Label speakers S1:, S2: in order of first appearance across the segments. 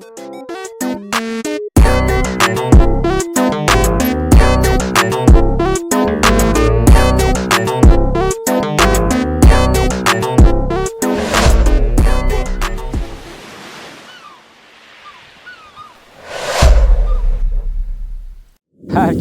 S1: Thank you.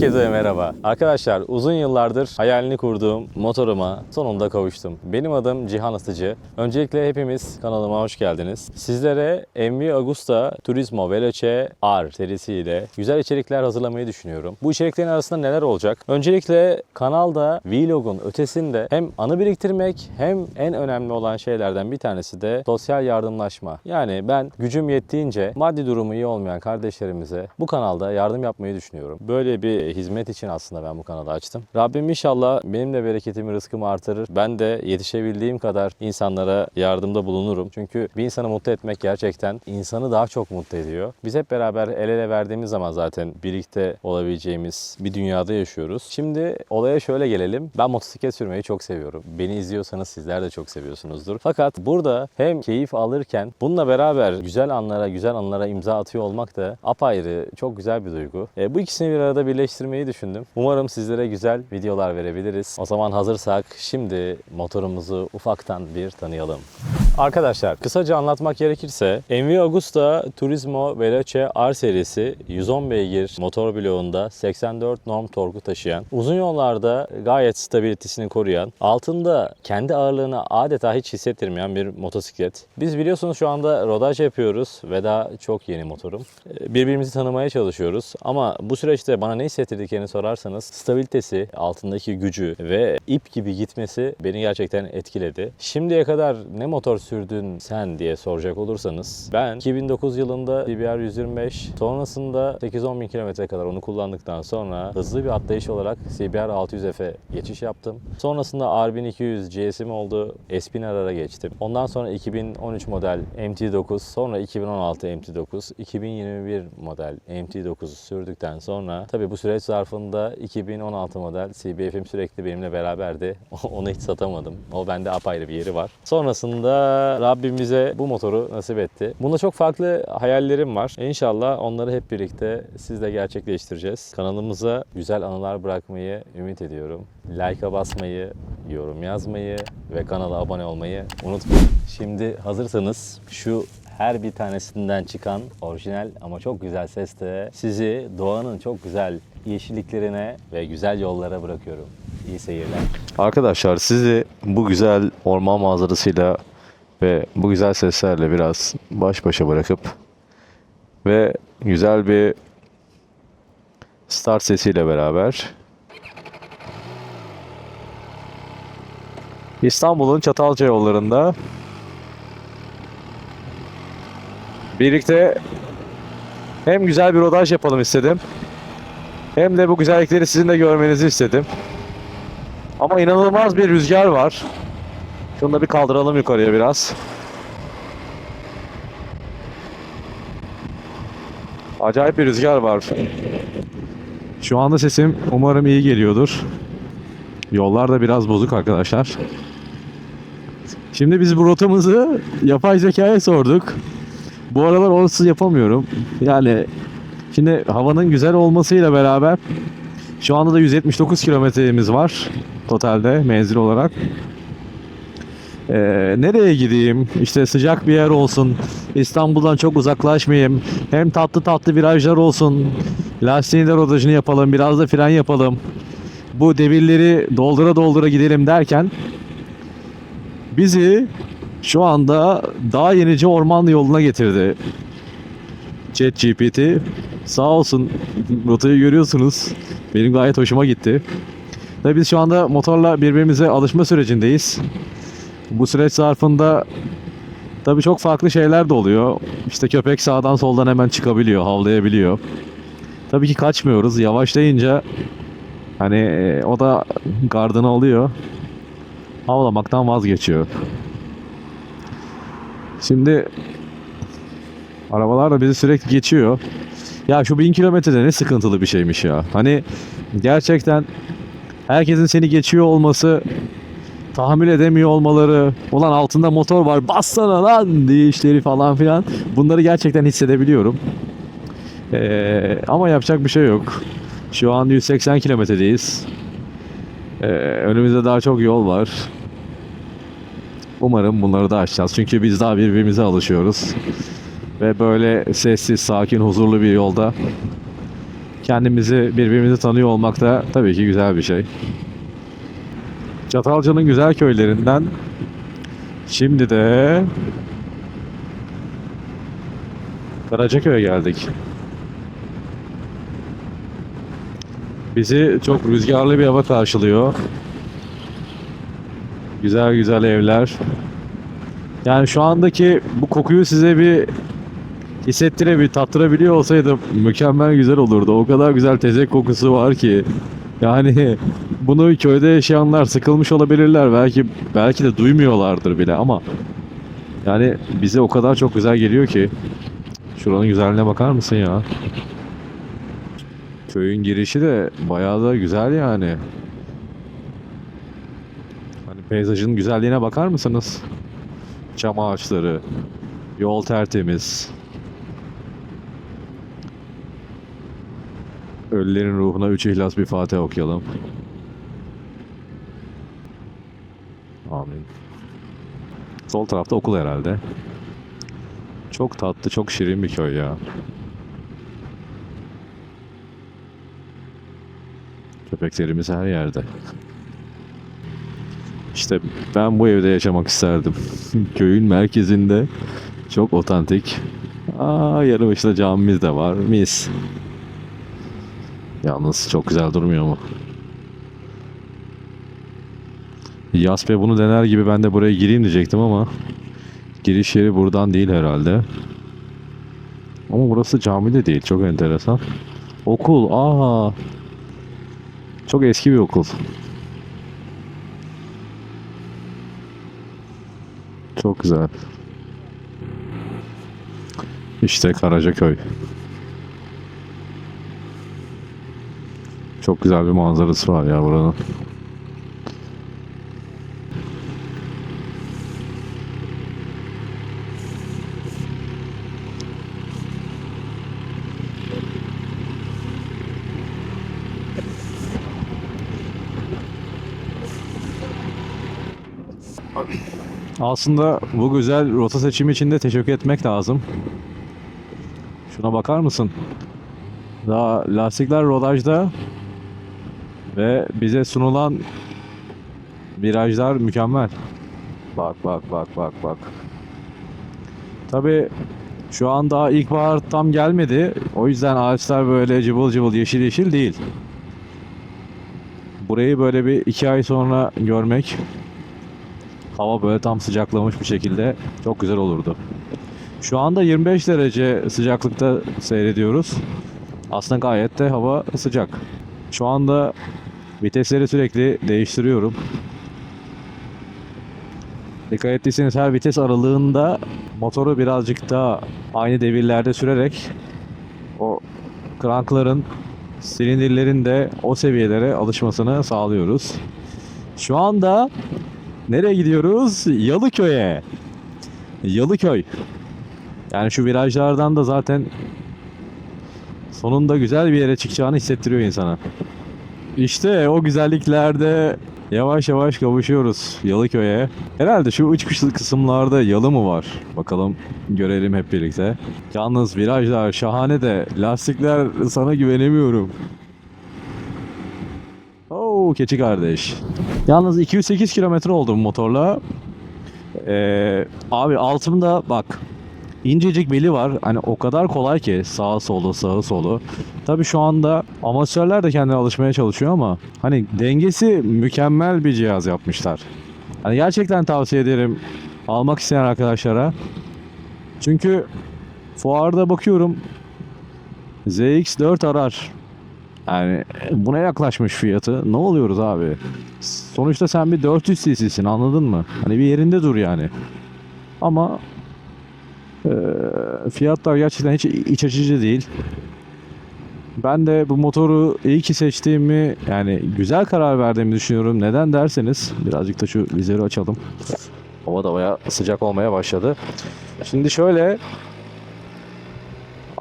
S1: Herkese merhaba. Arkadaşlar uzun yıllardır hayalini kurduğum motoruma sonunda kavuştum. Benim adım Cihan Isıcı. Öncelikle hepimiz kanalıma hoş geldiniz. Sizlere MV Agusta Turismo Veloce R serisiyle güzel içerikler hazırlamayı düşünüyorum. Bu içeriklerin arasında neler olacak? Öncelikle kanalda vlogun ötesinde hem anı biriktirmek hem en önemli olan şeylerden bir tanesi de sosyal yardımlaşma. Yani ben gücüm yettiğince maddi durumu iyi olmayan kardeşlerimize bu kanalda yardım yapmayı düşünüyorum. Böyle bir hizmet için aslında ben bu kanalı açtım. Rabbim inşallah benim de bereketimi, rızkımı artırır. Ben de yetişebildiğim kadar insanlara yardımda bulunurum. Çünkü bir insanı mutlu etmek gerçekten insanı daha çok mutlu ediyor. Biz hep beraber el ele verdiğimiz zaman zaten birlikte olabileceğimiz bir dünyada yaşıyoruz. Şimdi olaya şöyle gelelim. Ben motosiklet sürmeyi çok seviyorum. Beni izliyorsanız sizler de çok seviyorsunuzdur. Fakat burada hem keyif alırken bununla beraber güzel anlara, güzel anlara imza atıyor olmak da apayrı, çok güzel bir duygu. E, bu ikisini bir arada birleştirmeyi düşündüm. Umarım sizlere güzel videolar verebiliriz. O zaman hazırsak şimdi motorumuzu ufaktan bir tanıyalım. Arkadaşlar kısaca anlatmak gerekirse MV Agusta Turismo Veloce R serisi 110 beygir motor bloğunda 84 norm torku taşıyan, uzun yollarda gayet stabilitesini koruyan, altında kendi ağırlığını adeta hiç hissettirmeyen bir motosiklet. Biz biliyorsunuz şu anda rodaj yapıyoruz ve daha çok yeni motorum. Ee, Birbirimizi tanımaya çalışıyoruz ama bu süreçte bana ne hissettirdiklerini sorarsanız stabilitesi, altındaki gücü ve ip gibi gitmesi beni gerçekten etkiledi. Şimdiye kadar ne motor sürdün sen diye soracak olursanız ben 2009 yılında CBR 125 sonrasında 8-10 bin kilometre kadar onu kullandıktan sonra hızlı bir atlayış olarak CBR 600F'e geçiş yaptım. Sonrasında R1200 GS'im oldu. Espinar'a geçtim. Ondan sonra 2013 model MT9 sonra 2016 MT9 2021 model MT9 sürdükten sonra tabi bu süreç zarfında 2016 model CBF'im sürekli benimle beraberdi. Onu hiç satamadım. O bende apayrı bir yeri var. Sonrasında Rabbim bize bu motoru nasip etti. Bunda çok farklı hayallerim var. İnşallah onları hep birlikte sizle gerçekleştireceğiz. Kanalımıza güzel anılar bırakmayı ümit ediyorum. Like'a basmayı, yorum yazmayı ve kanala abone olmayı unutmayın. Şimdi hazırsanız şu her bir tanesinden çıkan orijinal ama çok güzel sesle sizi doğanın çok güzel yeşilliklerine ve güzel yollara bırakıyorum. İyi seyirler. Arkadaşlar sizi bu güzel orman manzarasıyla ve bu güzel seslerle biraz baş başa bırakıp ve güzel bir start sesiyle beraber İstanbul'un Çatalca yollarında birlikte hem güzel bir rodaj yapalım istedim. Hem de bu güzellikleri sizin de görmenizi istedim. Ama inanılmaz bir rüzgar var. Şunu da bir kaldıralım yukarıya biraz. Acayip bir rüzgar var. Şu anda sesim umarım iyi geliyordur. Yollar da biraz bozuk arkadaşlar. Şimdi biz bu rotamızı yapay zekaya sorduk. Bu aralar onsuz yapamıyorum. Yani şimdi havanın güzel olmasıyla beraber şu anda da 179 kilometremiz var totalde menzil olarak. Ee, nereye gideyim? İşte sıcak bir yer olsun. İstanbul'dan çok uzaklaşmayayım. Hem tatlı tatlı virajlar olsun. Lastiğin de rodajını yapalım. Biraz da fren yapalım. Bu devirleri doldura doldura gidelim derken bizi şu anda daha yenice orman yoluna getirdi. ChatGPT sağ olsun rotayı görüyorsunuz. Benim gayet hoşuma gitti. Tabii biz şu anda motorla birbirimize alışma sürecindeyiz. Bu süreç zarfında tabii çok farklı şeyler de oluyor. İşte köpek sağdan soldan hemen çıkabiliyor, havlayabiliyor. Tabii ki kaçmıyoruz. Yavaşlayınca hani e, o da gardını alıyor. Havlamaktan vazgeçiyor. Şimdi arabalar da bizi sürekli geçiyor. Ya şu bin kilometrede ne sıkıntılı bir şeymiş ya. Hani gerçekten herkesin seni geçiyor olması tahammül edemiyor olmaları, ulan altında motor var bassana lan diye işleri falan filan bunları gerçekten hissedebiliyorum. Ee, ama yapacak bir şey yok. Şu an 180 kilometredeyiz. Ee, önümüzde daha çok yol var. Umarım bunları da aşacağız. Çünkü biz daha birbirimize alışıyoruz. Ve böyle sessiz, sakin, huzurlu bir yolda kendimizi, birbirimizi tanıyor olmak da tabii ki güzel bir şey. Çatalca'nın güzel köylerinden şimdi de Karacaköy'e geldik. Bizi çok rüzgarlı bir hava karşılıyor. Güzel güzel evler. Yani şu andaki bu kokuyu size bir hissettire bir tattırabiliyor olsaydım mükemmel güzel olurdu. O kadar güzel tezek kokusu var ki. Yani bunu köyde yaşayanlar sıkılmış olabilirler. Belki belki de duymuyorlardır bile ama yani bize o kadar çok güzel geliyor ki. Şuranın güzelliğine bakar mısın ya? Köyün girişi de bayağı da güzel yani. Hani peyzajın güzelliğine bakar mısınız? Çam ağaçları, yol tertemiz. Ölülerin ruhuna üç ihlas bir Fatiha okuyalım. Amin. Sol tarafta okul herhalde. Çok tatlı, çok şirin bir köy ya. Köpeklerimiz her yerde. İşte ben bu evde yaşamak isterdim. Köyün merkezinde. Çok otantik. Aa, yanı başında camimiz de var. Mis. Yalnız çok güzel durmuyor mu? Yaspe bunu dener gibi ben de buraya gireyim diyecektim ama giriş yeri buradan değil herhalde. Ama burası cami de değil. Çok enteresan. Okul. Aa. Çok eski bir okul. Çok güzel. İşte Karacaköy. Çok güzel bir manzarası var ya buranın. Aslında bu güzel rota seçimi için de teşekkür etmek lazım. Şuna bakar mısın? Daha lastikler rodajda ve bize sunulan virajlar mükemmel. Bak bak bak bak bak. Tabi şu an daha ilkbahar tam gelmedi. O yüzden ağaçlar böyle cıvıl cıvıl yeşil yeşil değil. Burayı böyle bir iki ay sonra görmek hava böyle tam sıcaklamış bir şekilde çok güzel olurdu. Şu anda 25 derece sıcaklıkta seyrediyoruz. Aslında gayet de hava sıcak. Şu anda vitesleri sürekli değiştiriyorum. Dikkat ettiyseniz her vites aralığında motoru birazcık daha aynı devirlerde sürerek o krankların silindirlerin de o seviyelere alışmasını sağlıyoruz. Şu anda nereye gidiyoruz? Yalıköy'e. Yalıköy. Yani şu virajlardan da zaten sonunda güzel bir yere çıkacağını hissettiriyor insana. İşte o güzelliklerde yavaş yavaş kavuşuyoruz Yalıköy'e. Herhalde şu uç kışlı kısımlarda yalı mı var? Bakalım görelim hep birlikte. Yalnız virajlar şahane de lastikler sana güvenemiyorum. Oo keçi kardeş. Yalnız 208 kilometre oldu bu motorla. Ee, abi altımda bak incecik beli var. Hani o kadar kolay ki sağa solu sağı solu. Tabii şu anda amatörler de kendine alışmaya çalışıyor ama hani dengesi mükemmel bir cihaz yapmışlar. Hani gerçekten tavsiye ederim almak isteyen arkadaşlara. Çünkü fuarda bakıyorum ZX4 arar. Yani buna yaklaşmış fiyatı. Ne oluyoruz abi? Sonuçta sen bir 400 cc'sin anladın mı? Hani bir yerinde dur yani. Ama fiyatlar gerçekten hiç iç açıcı değil. Ben de bu motoru iyi ki seçtiğimi yani güzel karar verdiğimi düşünüyorum. Neden derseniz birazcık da şu vizörü açalım. Hava da baya sıcak olmaya başladı. Şimdi şöyle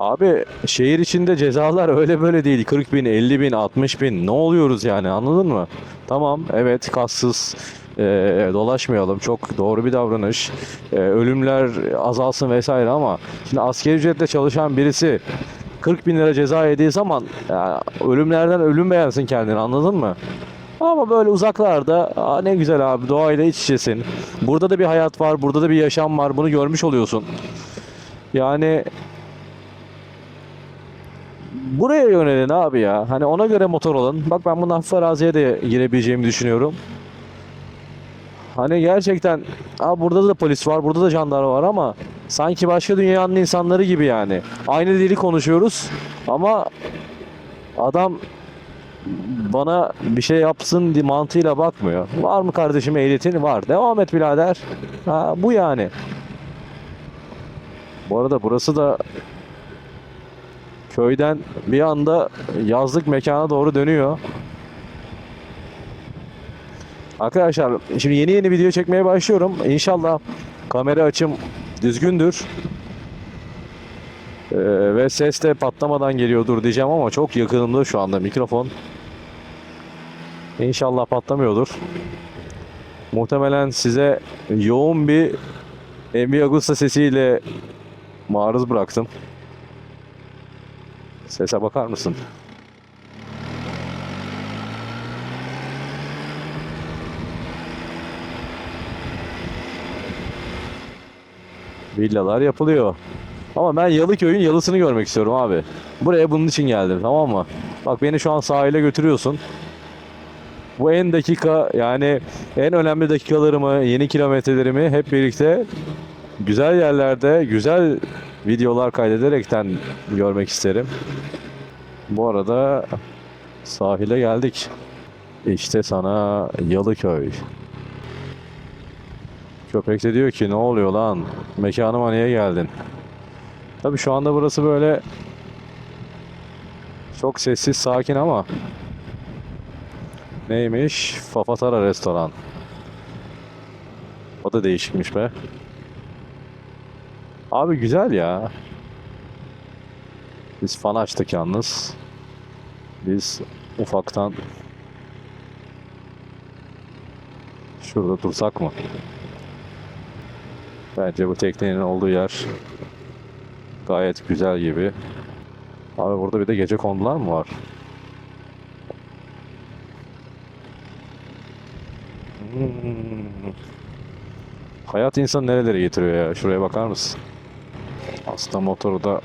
S1: Abi şehir içinde cezalar öyle böyle değil. 40 bin, 50 bin, 60 bin. Ne oluyoruz yani anladın mı? Tamam evet kassız e, dolaşmayalım. Çok doğru bir davranış. E, ölümler azalsın vesaire ama şimdi asgari ücretle çalışan birisi 40 bin lira ceza yediği zaman ya, ölümlerden ölüm beğensin kendini anladın mı? Ama böyle uzaklarda aa, ne güzel abi doğayla iç içesin. Burada da bir hayat var, burada da bir yaşam var. Bunu görmüş oluyorsun. Yani buraya yönelin abi ya. Hani ona göre motor alın. Bak ben bundan hafif de girebileceğimi düşünüyorum. Hani gerçekten abi burada da polis var, burada da jandarma var ama sanki başka dünyanın insanları gibi yani. Aynı dili konuşuyoruz ama adam bana bir şey yapsın mantığıyla bakmıyor. Var mı kardeşim ehliyetin? Var. Devam et birader. Ha, bu yani. Bu arada burası da köyden bir anda yazlık mekana doğru dönüyor. Arkadaşlar şimdi yeni yeni video çekmeye başlıyorum. İnşallah kamera açım düzgündür. Ee, ve ses de patlamadan geliyordur diyeceğim ama çok yakınımda şu anda mikrofon. İnşallah patlamıyordur. Muhtemelen size yoğun bir MV Agusta sesiyle maruz bıraktım. Sese bakar mısın? Villalar yapılıyor. Ama ben Yalıköy'ün yalısını görmek istiyorum abi. Buraya bunun için geldim tamam mı? Bak beni şu an sahile götürüyorsun. Bu en dakika yani en önemli dakikalarımı, yeni kilometrelerimi hep birlikte güzel yerlerde, güzel videolar kaydederekten görmek isterim. Bu arada sahile geldik. İşte sana Yalıköy. Köpek de diyor ki ne oluyor lan? Mekanıma niye geldin? Tabi şu anda burası böyle çok sessiz sakin ama neymiş? Fafatara restoran. O da değişikmiş be. Abi güzel ya. Biz fan açtık yalnız. Biz ufaktan şurada dursak mı? Bence bu teknenin olduğu yer gayet güzel gibi. Abi burada bir de gece kondular mı var? Hmm. Hayat insan nerelere getiriyor ya? Şuraya bakar mısın? Aslında motoru da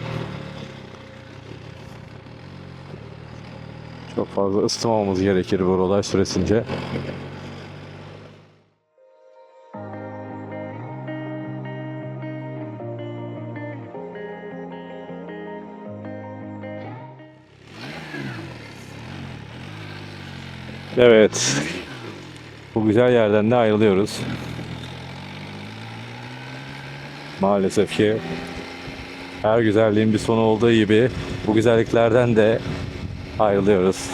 S1: çok fazla ısıtmamamız gerekir bu olay süresince. Evet. Bu güzel yerden de ayrılıyoruz. Maalesef ki her güzelliğin bir sonu olduğu gibi bu güzelliklerden de ayrılıyoruz.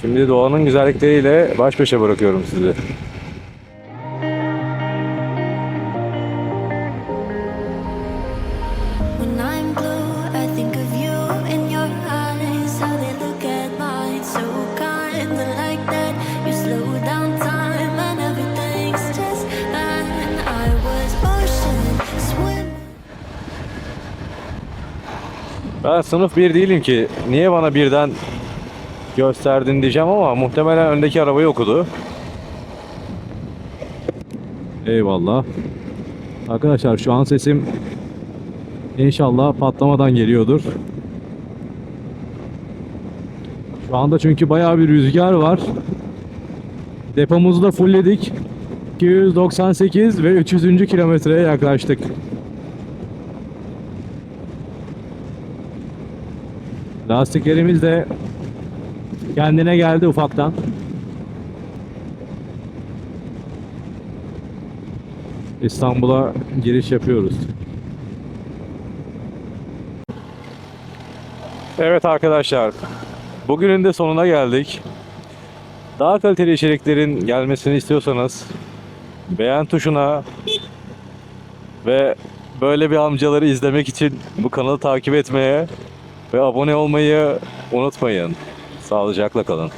S1: Şimdi doğanın güzellikleriyle baş başa bırakıyorum sizi.
S2: Ben sınıf bir değilim ki. Niye bana birden gösterdin diyeceğim ama muhtemelen öndeki arabayı okudu. Eyvallah. Arkadaşlar şu an sesim inşallah patlamadan geliyordur. Şu anda çünkü bayağı bir rüzgar var. Depomuzu da fullledik. 298 ve 300. kilometreye yaklaştık. Lastiklerimiz de kendine geldi ufaktan. İstanbul'a giriş yapıyoruz. Evet arkadaşlar,
S1: Bugünün de sonuna geldik. Daha kaliteli içeriklerin gelmesini istiyorsanız beğen tuşuna ve böyle bir amcaları izlemek için bu kanalı takip etmeye ve abone olmayı unutmayın. Sağlıcakla kalın.